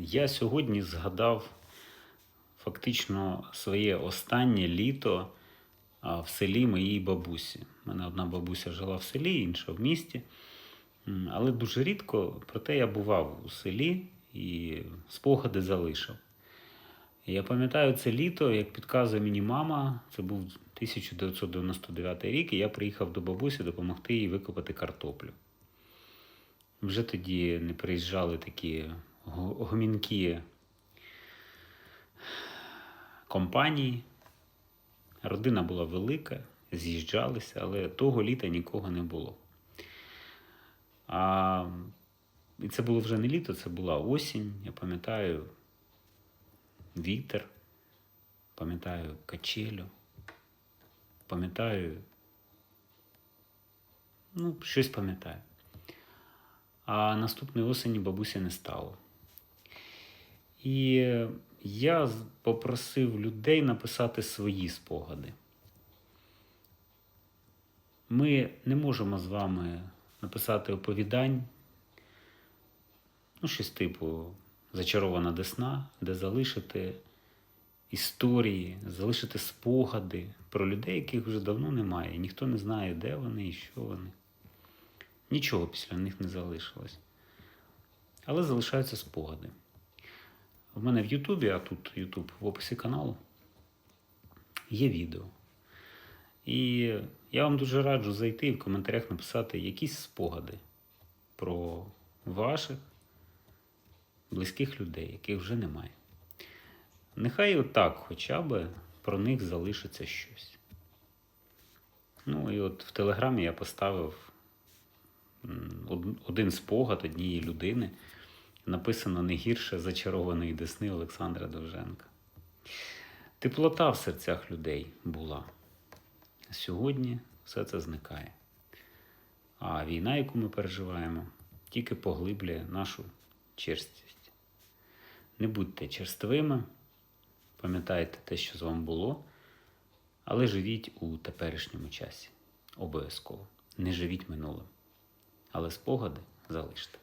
Я сьогодні згадав фактично своє останнє літо в селі моїй бабусі. У мене одна бабуся жила в селі, інша в місті. Але дуже рідко, проте я бував у селі і спогади залишив. Я пам'ятаю це літо, як підказує мені мама, це був 1999 рік, і я приїхав до бабусі допомогти їй викопати картоплю. Вже тоді не приїжджали такі гомінкі компанії. Родина була велика, з'їжджалися, але того літа нікого не було. А, і це було вже не літо, це була осінь. Я пам'ятаю вітер, пам'ятаю качелю, пам'ятаю. Ну, щось пам'ятаю. А наступної осені бабусі не стало. І я попросив людей написати свої спогади. Ми не можемо з вами написати оповідань, ну, щось типу Зачарована Десна, де залишити історії, залишити спогади про людей, яких вже давно немає. Ніхто не знає, де вони і що вони. Нічого після них не залишилось. Але залишаються спогади. У мене в Ютубі, а тут Ютуб в описі каналу, є відео. І я вам дуже раджу зайти і в коментарях написати якісь спогади про ваших близьких людей, яких вже немає. Нехай отак хоча б про них залишиться щось. Ну і от в Телеграмі я поставив один спогад однієї людини. Написано не гірше зачарованої десни Олександра Довженка. Теплота в серцях людей була. Сьогодні все це зникає. А війна, яку ми переживаємо, тільки поглиблює нашу черствість. Не будьте черствими, пам'ятайте те, що з вами було, але живіть у теперішньому часі. Обов'язково. Не живіть минулим. Але спогади залиште.